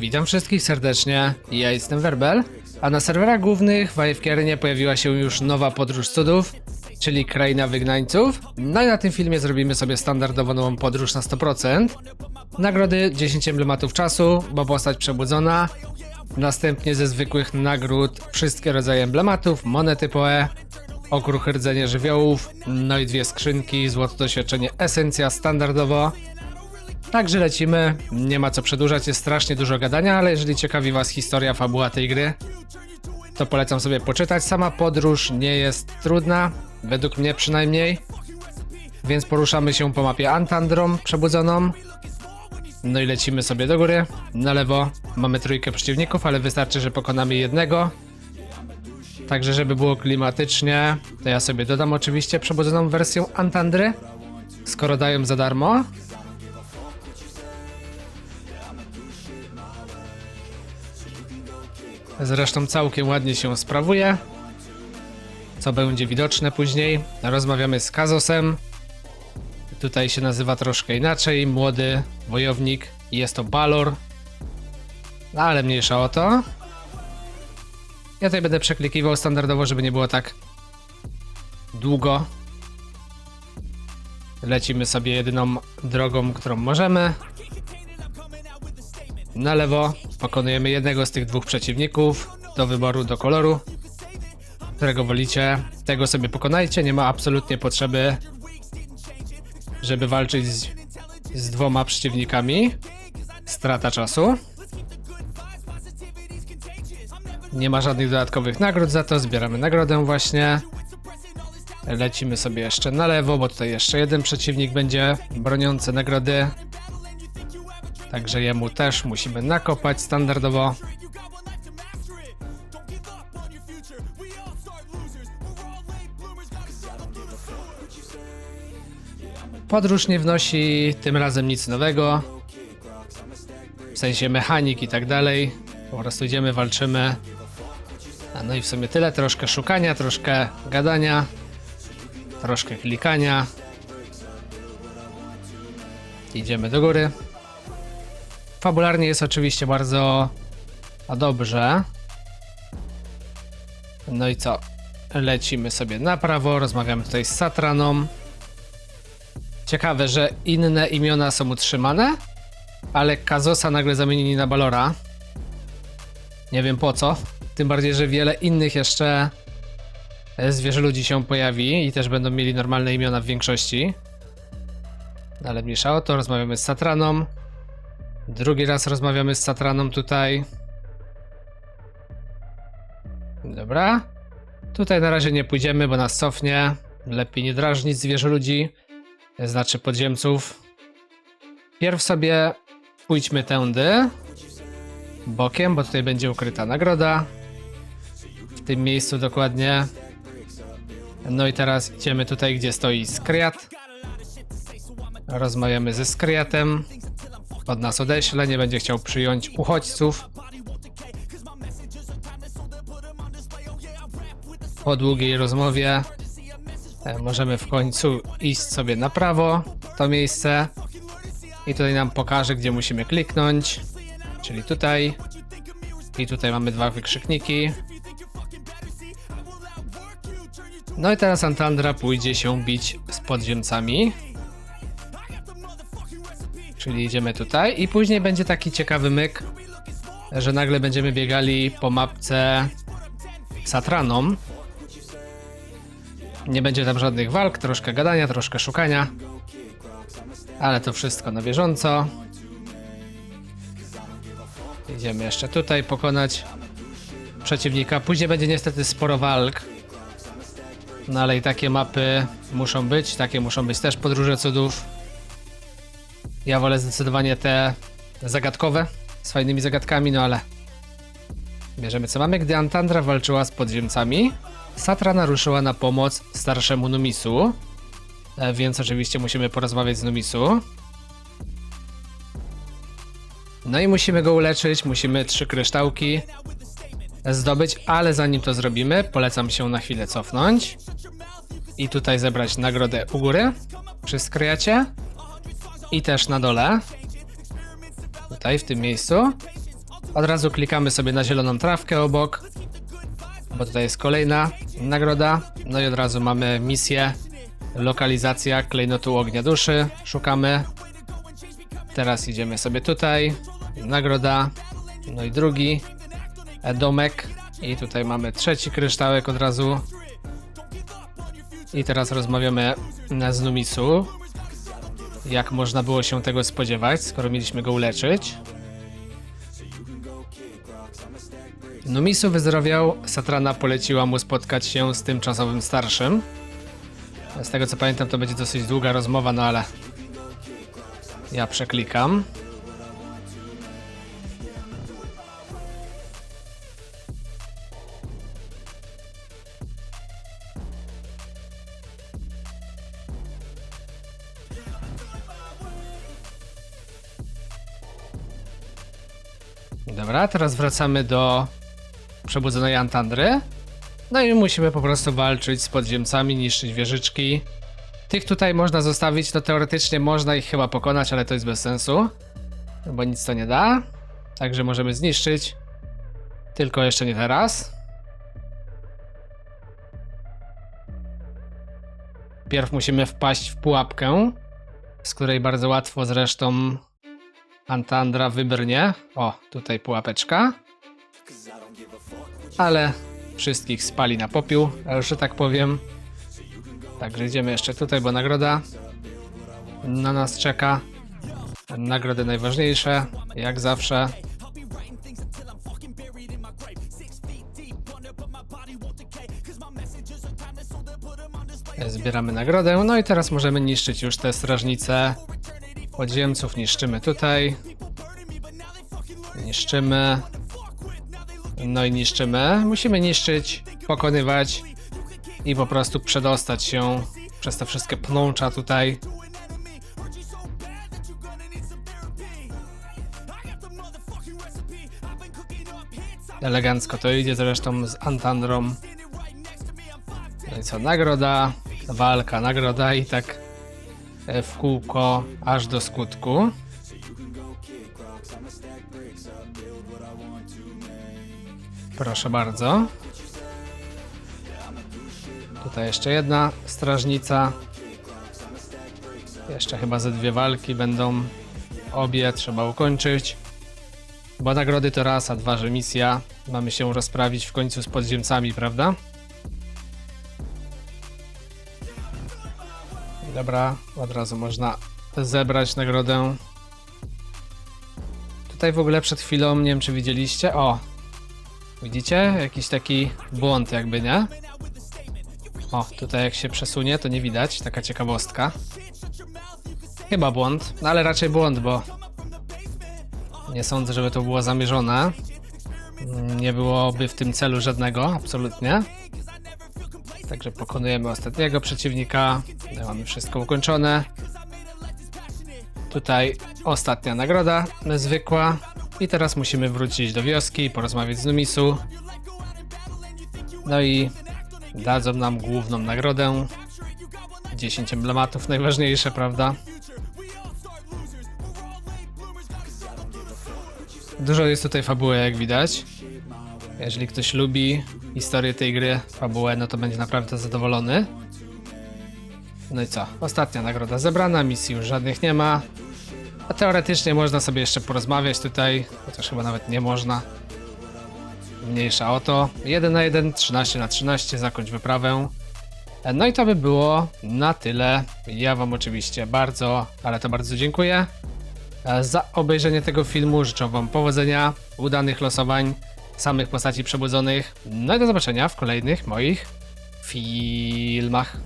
Witam wszystkich serdecznie, ja jestem Werbel, a na serwerach głównych w AFK pojawiła się już nowa podróż cudów, czyli Kraina Wygnańców. No i na tym filmie zrobimy sobie standardową nową podróż na 100%. Nagrody 10 emblematów czasu, bo postać przebudzona. Następnie ze zwykłych nagród wszystkie rodzaje emblematów, monety PoE, okruch rdzenie żywiołów, no i dwie skrzynki, złoto doświadczenie esencja standardowo. Także lecimy, nie ma co przedłużać, jest strasznie dużo gadania, ale jeżeli ciekawi was historia, fabuła tej gry, to polecam sobie poczytać. Sama podróż nie jest trudna, według mnie przynajmniej, więc poruszamy się po mapie Antandrom przebudzoną. No i lecimy sobie do góry, na lewo mamy trójkę przeciwników, ale wystarczy, że pokonamy jednego. Także żeby było klimatycznie, to ja sobie dodam oczywiście przebudzoną wersję Antandry, skoro dają za darmo. Zresztą całkiem ładnie się sprawuje. Co będzie widoczne później. Rozmawiamy z Kazosem. Tutaj się nazywa troszkę inaczej. Młody wojownik. Jest to Balor. No, ale mniejsza o to. Ja tutaj będę przeklikiwał standardowo, żeby nie było tak długo. Lecimy sobie jedyną drogą, którą możemy. Na lewo pokonujemy jednego z tych dwóch przeciwników do wyboru do koloru, którego wolicie. Tego sobie pokonajcie, nie ma absolutnie potrzeby, żeby walczyć z, z dwoma przeciwnikami. Strata czasu. Nie ma żadnych dodatkowych nagród za to, zbieramy nagrodę właśnie. Lecimy sobie jeszcze na lewo, bo tutaj jeszcze jeden przeciwnik będzie broniący nagrody. Także jemu też musimy nakopać standardowo. Podróż nie wnosi tym razem nic nowego. W sensie mechanik i tak dalej. Po prostu idziemy, walczymy. A no i w sumie tyle. Troszkę szukania, troszkę gadania, troszkę klikania. Idziemy do góry. Fabularnie jest oczywiście bardzo dobrze. No i co? Lecimy sobie na prawo, rozmawiamy tutaj z Satraną. Ciekawe, że inne imiona są utrzymane, ale Kazosa nagle zamienili na Balora. Nie wiem po co. Tym bardziej, że wiele innych jeszcze zwierzę ludzi się pojawi i też będą mieli normalne imiona w większości. Ale mniejsza o to, rozmawiamy z Satraną. Drugi raz rozmawiamy z Satraną tutaj. Dobra. Tutaj na razie nie pójdziemy, bo nas cofnie. Lepiej nie drażnić zwierzę ludzi, znaczy podziemców. Pierw sobie pójdźmy tędy. Bokiem, bo tutaj będzie ukryta nagroda. Tym miejscu dokładnie. No i teraz idziemy tutaj, gdzie stoi Skriat. Rozmawiamy ze Skriatem od nas odeśle, nie będzie chciał przyjąć uchodźców. Po długiej rozmowie e, możemy w końcu iść sobie na prawo, to miejsce. I tutaj nam pokaże, gdzie musimy kliknąć. Czyli tutaj. I tutaj mamy dwa wykrzykniki. No i teraz Antandra pójdzie się bić z podziemcami. Czyli idziemy tutaj i później będzie taki ciekawy myk, że nagle będziemy biegali po mapce Satraną. Nie będzie tam żadnych walk, troszkę gadania, troszkę szukania. Ale to wszystko na bieżąco. Idziemy jeszcze tutaj pokonać przeciwnika. Później będzie niestety sporo walk. No ale i takie mapy muszą być, takie muszą być też podróże cudów. Ja wolę zdecydowanie te zagadkowe, z fajnymi zagadkami, no ale bierzemy co mamy. Gdy Antandra walczyła z podziemcami, Satra naruszyła na pomoc starszemu Numisu, e, więc oczywiście musimy porozmawiać z Numisu. No i musimy go uleczyć, musimy trzy kryształki zdobyć, ale zanim to zrobimy, polecam się na chwilę cofnąć i tutaj zebrać nagrodę u góry przy skryjacie. i też na dole. Tutaj, w tym miejscu. Od razu klikamy sobie na zieloną trawkę obok, bo tutaj jest kolejna nagroda. No i od razu mamy misję, lokalizacja klejnotu ognia duszy. Szukamy. Teraz idziemy sobie tutaj. Nagroda. No i drugi domek. I tutaj mamy trzeci kryształek od razu. I teraz rozmawiamy e, z Numisu. Jak można było się tego spodziewać, skoro mieliśmy go uleczyć? Numisu wyzdrowiał, Satrana poleciła mu spotkać się z tymczasowym starszym. Z tego co pamiętam, to będzie dosyć długa rozmowa, no ale ja przeklikam. Dobra, teraz wracamy do przebudzonej Antandry. No i musimy po prostu walczyć z podziemcami, niszczyć wieżyczki. Tych tutaj można zostawić, to teoretycznie można ich chyba pokonać, ale to jest bez sensu. Bo nic to nie da. Także możemy zniszczyć. Tylko jeszcze nie teraz. Pierw musimy wpaść w pułapkę, z której bardzo łatwo zresztą Antandra wybrnie. O, tutaj pułapeczka. Ale wszystkich spali na popiół, że tak powiem. Także idziemy jeszcze tutaj, bo nagroda na nas czeka. Nagrody najważniejsze, jak zawsze. Zbieramy nagrodę, no i teraz możemy niszczyć już te strażnice podziemców. Niszczymy tutaj. Niszczymy. No i niszczymy. Musimy niszczyć, pokonywać i po prostu przedostać się przez te wszystkie pnącza tutaj. Elegancko to idzie zresztą z Antandrą. No i co, nagroda, walka, nagroda i tak w kółko aż do skutku. Proszę bardzo. Tutaj jeszcze jedna strażnica. Jeszcze chyba ze dwie walki będą. Obie trzeba ukończyć. Bo nagrody to raz, a dwa, że misja. Mamy się rozprawić w końcu z podziemcami, prawda? Dobra, od razu można zebrać nagrodę. Tutaj w ogóle przed chwilą, nie wiem czy widzieliście, o! Widzicie? Jakiś taki błąd jakby, nie? O, tutaj jak się przesunie, to nie widać, taka ciekawostka. Chyba błąd, no ale raczej błąd, bo nie sądzę, żeby to było zamierzone. Nie byłoby w tym celu żadnego, absolutnie. Także pokonujemy ostatniego przeciwnika. Mamy wszystko ukończone. Tutaj ostatnia nagroda, zwykła. I teraz musimy wrócić do wioski, porozmawiać z Numisu. No i dadzą nam główną nagrodę. 10 emblematów, najważniejsze, prawda? Dużo jest tutaj fabuły, jak widać. Jeżeli ktoś lubi historię tej gry, fabułę, no to będzie naprawdę zadowolony. No i co? Ostatnia nagroda zebrana, misji już żadnych nie ma. A teoretycznie można sobie jeszcze porozmawiać tutaj, chociaż chyba nawet nie można. Mniejsza o to. 1 na 1, 13 na 13, zakończ wyprawę. No i to by było na tyle. Ja Wam oczywiście bardzo, ale to bardzo dziękuję e, za obejrzenie tego filmu. Życzę Wam powodzenia, udanych losowań, samych postaci przebudzonych. No i do zobaczenia w kolejnych moich filmach.